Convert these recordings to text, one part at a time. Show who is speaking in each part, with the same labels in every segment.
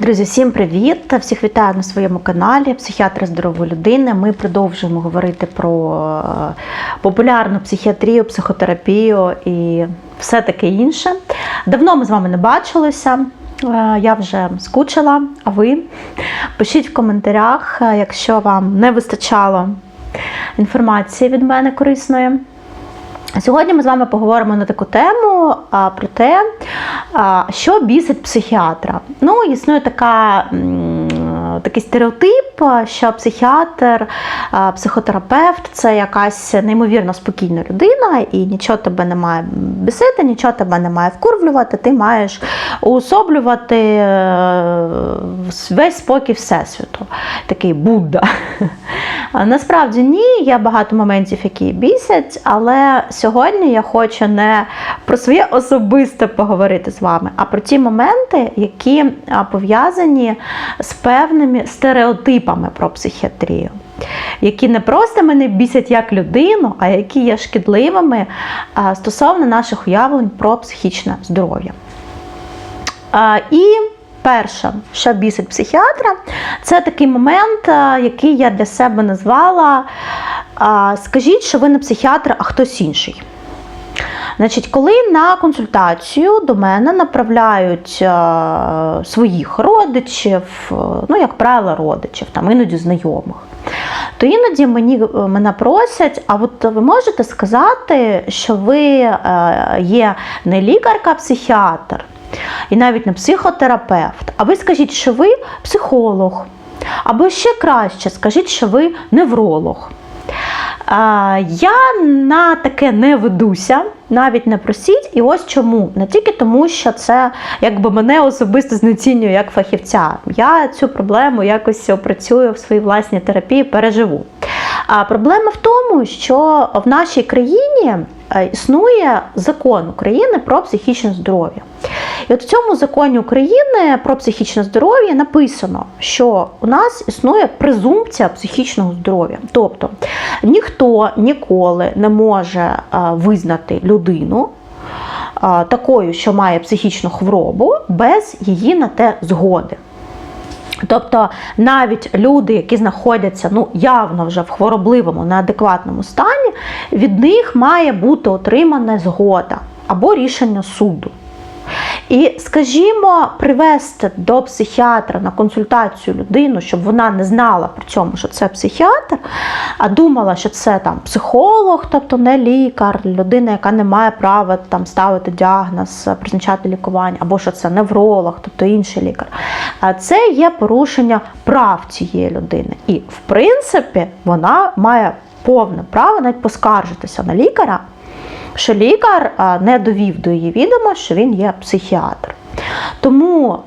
Speaker 1: Друзі, всім привіт! Всіх вітаю на своєму каналі Психіатри здорової людини. Ми продовжуємо говорити про е, популярну психіатрію, психотерапію і все таке інше. Давно ми з вами не бачилися. Е, Я вже скучила, а ви пишіть в коментарях, е, якщо вам не вистачало інформації від мене корисної. Сьогодні ми з вами поговоримо на таку тему а, про те, а, що бісить психіатра. Ну, існує така. Такий стереотип, що психіатр, психотерапевт це якась неймовірно спокійна людина, і нічого тебе не має бісити, нічого тебе не має вкурвлювати, ти маєш уособлювати е, весь спокій Всесвіту. Такий Будда. Насправді ні, є багато моментів, які бісять, але сьогодні я хочу не про своє особисте поговорити з вами, а про ті моменти, які пов'язані з певними стереотипами про психіатрію. Які не просто мене бісять як людину, а які є шкідливими стосовно наших уявлень про психічне здоров'я. І перше, що бісить психіатра, це такий момент, який я для себе назвала Скажіть, що ви не психіатр, а хтось інший. Значить, коли на консультацію до мене направляють е, своїх родичів, е, ну, як правило, родичів, там іноді знайомих, то іноді мені, е, мене просять, а от ви можете сказати, що ви є не лікарка, а психіатр, і навіть не психотерапевт, а ви скажіть, що ви психолог. Або ще краще, скажіть, що ви невролог. Я на таке не ведуся, навіть не просіть. І ось чому. Не тільки тому, що це якби мене особисто знецінює як фахівця. Я цю проблему якось опрацюю в своїй власній терапії, переживу. А проблема в тому, що в нашій країні існує закон України про психічне здоров'я. І от в цьому законі України про психічне здоров'я написано, що у нас існує презумпція психічного здоров'я. Тобто ніхто ніколи не може е, визнати людину е, такою, що має психічну хворобу, без її на те згоди. Тобто навіть люди, які знаходяться ну, явно вже в хворобливому, неадекватному стані, від них має бути отримана згода або рішення суду. І, скажімо, привести до психіатра на консультацію людину, щоб вона не знала при цьому, що це психіатр, а думала, що це там психолог, тобто не лікар, людина, яка не має права там ставити діагноз, призначати лікування, або що це невролог, тобто інший лікар. А це є порушення прав цієї людини. І, в принципі, вона має повне право навіть поскаржитися на лікаря що лікар не довів до її відома, що він є психіатр. Тому,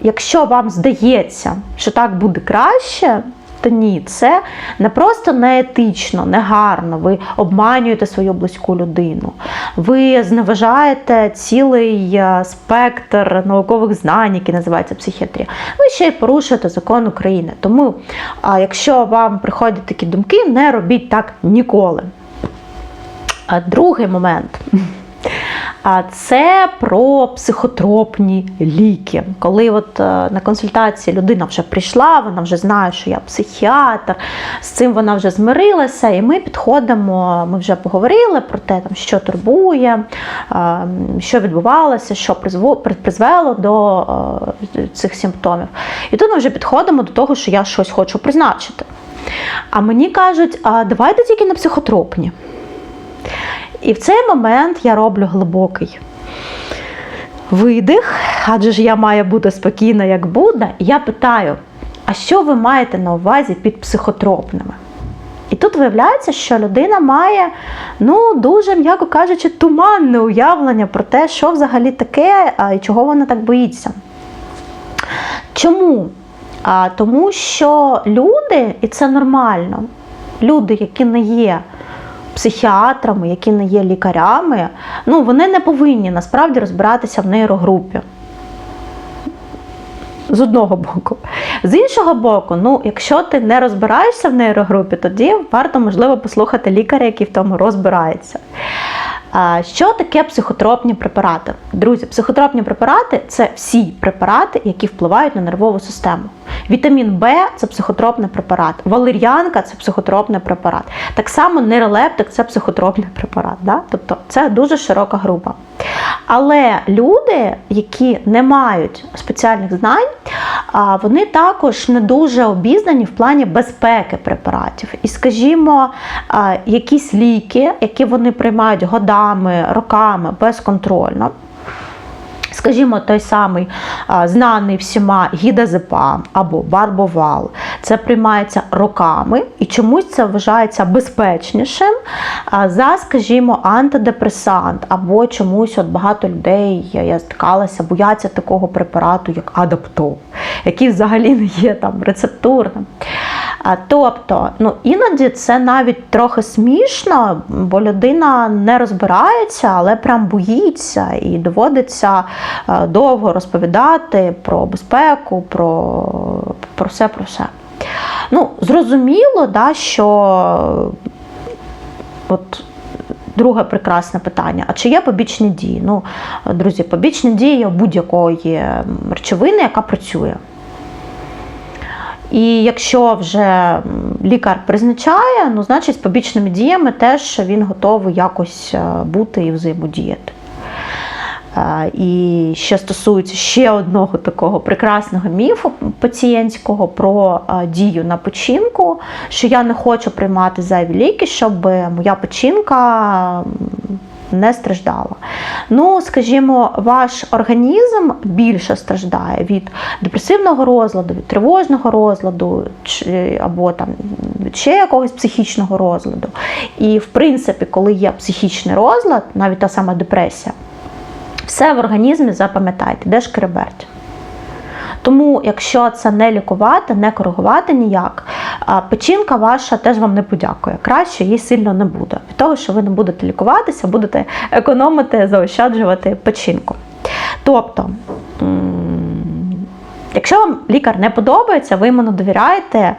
Speaker 1: якщо вам здається, що так буде краще, то ні, це не просто неетично, негарно. Ви обманюєте свою близьку людину, ви зневажаєте цілий спектр наукових знань, які називаються психіатрія. Ви ще й порушуєте закон України. Тому, якщо вам приходять такі думки, не робіть так ніколи. Другий момент. А це про психотропні ліки. Коли от е, на консультації людина вже прийшла, вона вже знає, що я психіатр, з цим вона вже змирилася, і ми підходимо, ми вже поговорили про те, там, що турбує, е, що відбувалося, що призвело до е, цих симптомів. І тут ми вже підходимо до того, що я щось хочу призначити. А мені кажуть, а давайте тільки на психотропні. І в цей момент я роблю глибокий видих, адже ж я маю бути спокійна, як Будда. І я питаю: а що ви маєте на увазі під психотропними? І тут виявляється, що людина має, ну, дуже, м'яко кажучи, туманне уявлення про те, що взагалі таке і чого вона так боїться. Чому? А, тому що люди, і це нормально, люди, які не є психіатрами, які не є лікарями, ну вони не повинні насправді розбиратися в нейрогрупі. З одного боку. З іншого боку, ну, якщо ти не розбираєшся в нейрогрупі, тоді варто, можливо, послухати лікаря, який в тому розбирається. Що таке психотропні препарати? Друзі, психотропні препарати це всі препарати, які впливають на нервову систему. Вітамін Б це психотропний препарат, валер'янка це психотропний препарат. Так само нейролептик це психотропний препарат. Да? Тобто це дуже широка група. Але люди, які не мають спеціальних знань, вони також не дуже обізнані в плані безпеки препаратів. І, скажімо, якісь ліки, які вони приймають годами, роками безконтрольно. Скажімо, той самий знаний всіма гідазепам або барбовал. Це приймається роками і чомусь це вважається безпечнішим за, скажімо, антидепресант, або чомусь от багато людей, я, я стикалася, бояться такого препарату, як адаптол, який взагалі не є там рецептурним. Тобто, ну іноді це навіть трохи смішно, бо людина не розбирається, але прям боїться і доводиться е, довго розповідати про безпеку, про, про все, про все. Ну, зрозуміло, да, що от. Друге прекрасне питання: а чи є побічні дії? Ну, друзі, побічні дії будь-якої речовини, яка працює. І якщо вже лікар призначає, ну значить з побічними діями теж він готовий якось е, бути і взаємодіяти. Е, і що стосується ще одного такого прекрасного міфу пацієнтського про е, дію на печінку, що я не хочу приймати зайві ліки, щоб моя печінка не страждала. Ну, скажімо, ваш організм більше страждає від депресивного розладу, від тривожного розладу, або там ще якогось психічного розладу. І, в принципі, коли є психічний розлад, навіть та сама депресія, все в організмі запам'ятайте, де ж креберть. Тому, якщо це не лікувати, не коригувати ніяк, печінка ваша теж вам не подякує. Краще їй сильно не буде. Від того, що ви не будете лікуватися, будете економити, заощаджувати печінку. Тобто, якщо вам лікар не подобається, ви йому не довіряєте,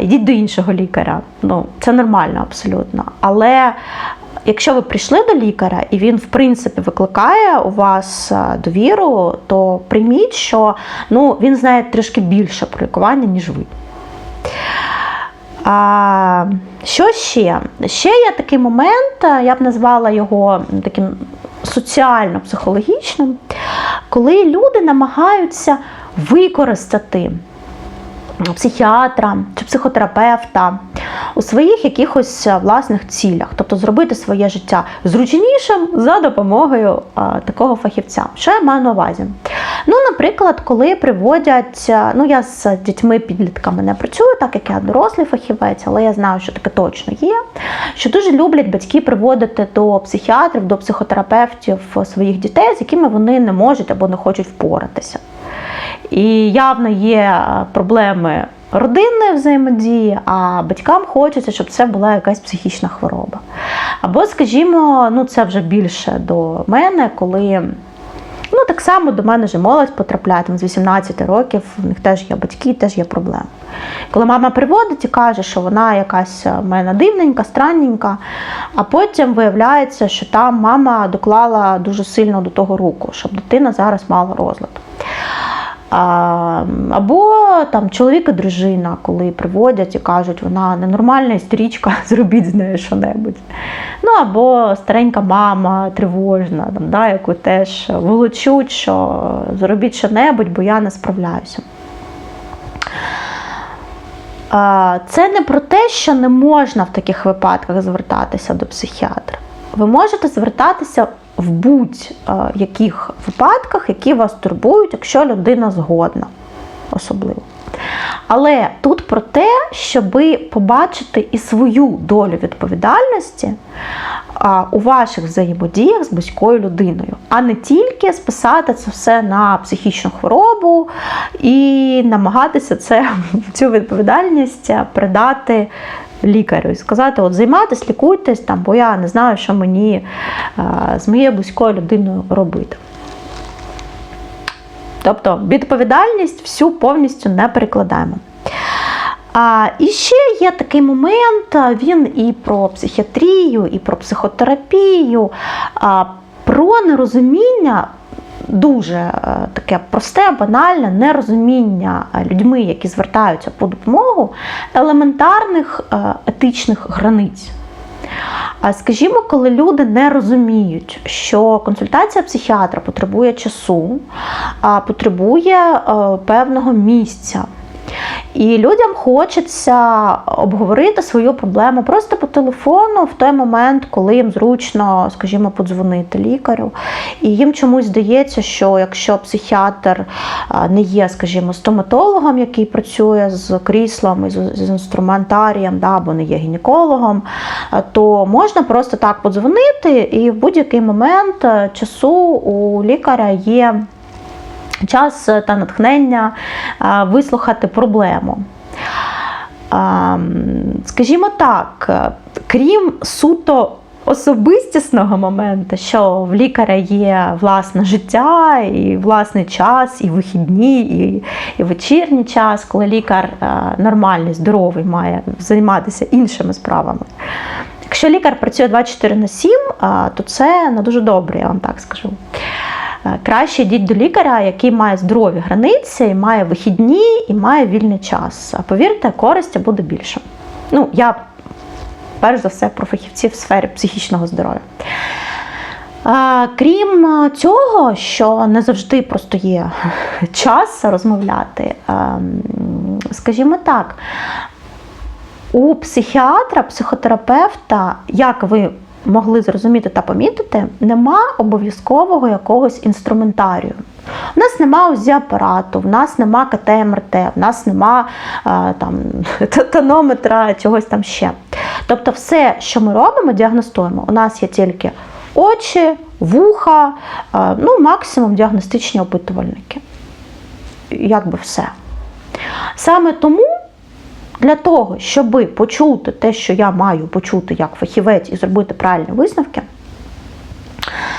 Speaker 1: йдіть до іншого лікаря. Ну, Це нормально абсолютно. Але Якщо ви прийшли до лікаря і він, в принципі, викликає у вас е, довіру, то прийміть, що ну, він знає трішки більше про лікування, ніж ви. А, Що ще? Ще є такий момент, е, я б назвала його таким соціально-психологічним, коли люди намагаються використати психіатра чи психотерапевта у своїх якихось е, власних цілях, тобто зробити своє життя зручнішим за допомогою а, такого фахівця. Що я маю на увазі? Ну, наприклад, коли приводять, е, ну я з дітьми-підлітками не працюю, так як я дорослий фахівець, але я знаю, що таке точно є. Що дуже люблять батьки приводити до психіатрів, до психотерапевтів своїх дітей, з якими вони не можуть або не хочуть впоратися. І явно є е, проблеми родинної взаємодії, а батькам хочеться, щоб це була якась психічна хвороба. Або, скажімо, ну це вже більше до мене, коли. Ну, так само до мене вже молодь потрапляє там, з 18 років, у них теж є батьки, теж є проблеми. Коли мама приводить і каже, що вона якась в мене дивненька, странненька, а потім виявляється, що там мама доклала дуже сильно до того руку, щоб дитина зараз мала розлад. Або там чоловік і дружина, коли приводять і кажуть, вона ненормальна істерічка, зробіть з нею що-небудь. Ну або старенька мама тривожна, там, да, яку теж волочуть, що зробіть що-небудь, бо я не справляюся. Це не про те, що не можна в таких випадках звертатися до психіатра. Ви можете звертатися в будь-яких випадках, які вас турбують, якщо людина згодна, особливо. Але тут про те, щоб побачити і свою долю відповідальності у ваших взаємодіях з близькою людиною, а не тільки списати це все на психічну хворобу і намагатися це, цю відповідальність придати лікарю і сказати, от займайтесь, лікуйтесь, там, бо я не знаю, що мені з моєю близькою людиною робити. Тобто відповідальність всю повністю не перекладаємо. А, І ще є такий момент, він і про психіатрію, і про психотерапію, а, про нерозуміння. Дуже е, таке просте, банальне нерозуміння е, людьми, які звертаються по допомогу, елементарних е, етичних границь. А скажімо, коли люди не розуміють, що консультація психіатра потребує часу, потребує певного місця. І людям хочеться обговорити свою проблему просто по телефону в той момент, коли їм зручно, скажімо, подзвонити лікарю. І їм чомусь здається, що якщо психіатр не є, скажімо, стоматологом, який працює з кріслом і з, інструментарієм, да, або не є гінекологом, то можна просто так подзвонити, і в будь-який момент е, часу у лікаря є час та натхнення вислухати проблему. Скажімо так, е, крім суто особистісного моменту, що в лікаря є власне життя, і власний час, і вихідні, і, і вечірній час, коли лікар е, нормальний, здоровий, має займатися іншими справами. Якщо лікар працює 24 на 7, то це не дуже добре, я вам так скажу. Е, Краще йдіть до лікаря, який має здорові границі, і має вихідні і має вільний час. А повірте, користі буде більше. Ну, я перш за все про фахівців в сфері психічного здоров'я. Крім е, цього, що не завжди просто є час розмовляти, ем, скажімо так, у психіатра, психотерапевта, як ви могли зрозуміти та помітити, нема обов'язкового якогось інструментарію. У нас нема УЗІ апарату, в нас нема КТ МРТ, в нас нема там, тонометра, чогось там ще. Тобто, все, що ми робимо, діагностуємо. У нас є тільки очі, вуха, ну, максимум діагностичні опитувальники. Якби все. Саме тому для того, щоб почути те, що я маю почути як фахівець і зробити правильні висновки,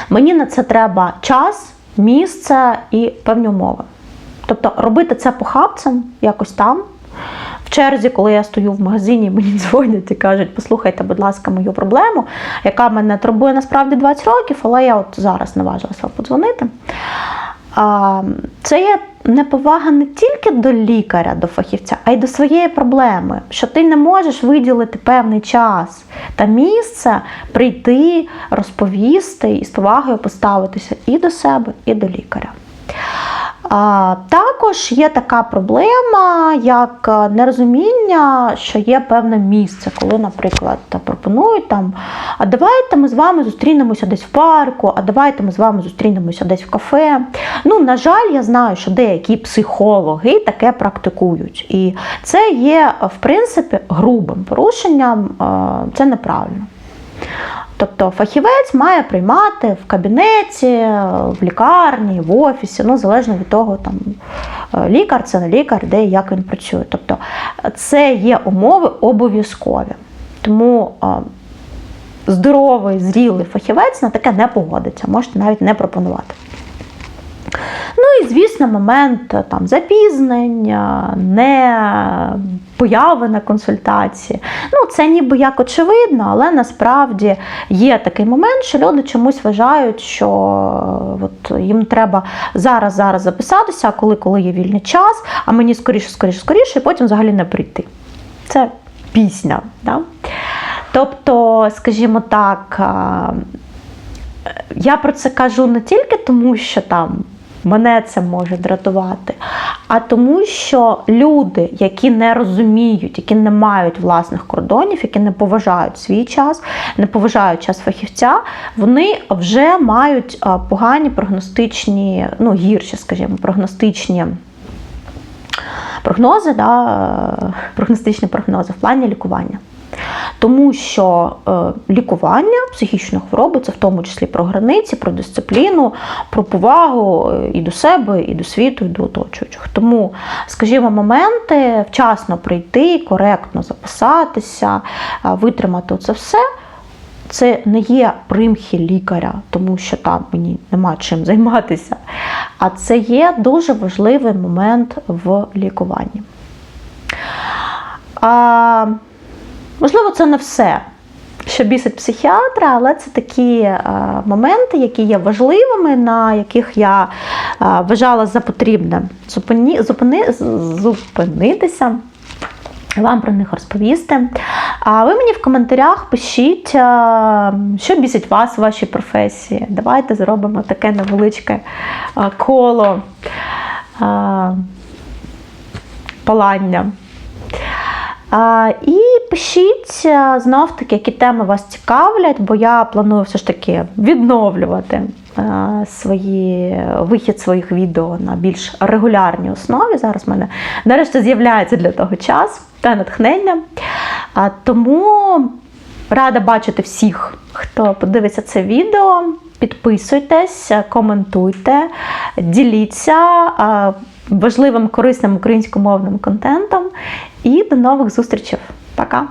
Speaker 1: мені на це треба час, місце і певні умови. Тобто робити це похабцем якось там. В черзі, коли я стою в магазині, мені дзвонять і кажуть, послухайте, будь ласка, мою проблему, яка мене турбує насправді 20 років, але я от зараз наважилася подзвонити. Це є неповага не тільки до лікаря, до фахівця, а й до своєї проблеми, що ти не можеш виділити певний час та місце прийти, розповісти і з повагою поставитися і до себе, і до лікаря. Також є така проблема, як нерозуміння, що є певне місце, коли, наприклад, пропонують там, а давайте ми з вами зустрінемося десь в парку, а давайте ми з вами зустрінемося десь в кафе. Ну, на жаль, я знаю, що деякі психологи таке практикують. І це є, в принципі, грубим порушенням, це неправильно. Тобто фахівець має приймати в кабінеті, в лікарні, в офісі, ну залежно від того, там лікар це не лікар, де і як він працює. Тобто це є умови обов'язкові. Тому здоровий, зрілий фахівець на таке не погодиться, можете навіть не пропонувати. Звісно, момент е, там запізнення, не появи на консультації. Ну, це ніби як очевидно, але насправді є такий момент, що люди чомусь вважають, що е, от їм треба зараз зараз записатися, а коли коли є вільний час, а мені скоріше, скоріше, скоріше, і потім взагалі не прийти. Це пісня. Да? Тобто, скажімо так, я про це кажу не тільки тому, що там мене це може дратувати, а тому, що люди, які не розуміють, які не мають власних кордонів, які не поважають свій час, не поважають час фахівця, вони вже мають погані прогностичні, ну гірші, скажімо, прогностичні. Прогнози, да, прогностичні прогнози в плані лікування. Тому що е, лікування психічної хвороби це в тому числі про границі, про дисципліну, про повагу е, і до себе, і до світу, і до оточуючих. Тому, скажімо, моменти вчасно прийти, коректно записатися, е, витримати це все. Це не є примхи лікаря, тому що там мені нема чим займатися. А це є дуже важливий момент в лікуванні. А, можливо, це не все, що бісить психіатра, але це такі е, моменти, які є важливими, на яких я е, вважала за потрібне зупині, зупини, зупинитися. Вам про них розповісти. А ви мені в коментарях пишіть, що бісить вас в вашій професії. Давайте зробимо таке невеличке коло палання. І пишіть знов таки, які теми вас цікавлять, бо я планую все ж таки відновлювати свої, вихід своїх відео на більш регулярній основі. Зараз в мене нарешті з'являється для того час та натхнення. Тому рада бачити всіх, хто подивиться це відео. Підписуйтесь, коментуйте, діліться важливим корисним українськомовним контентом. І до нових зустрічей. Пока!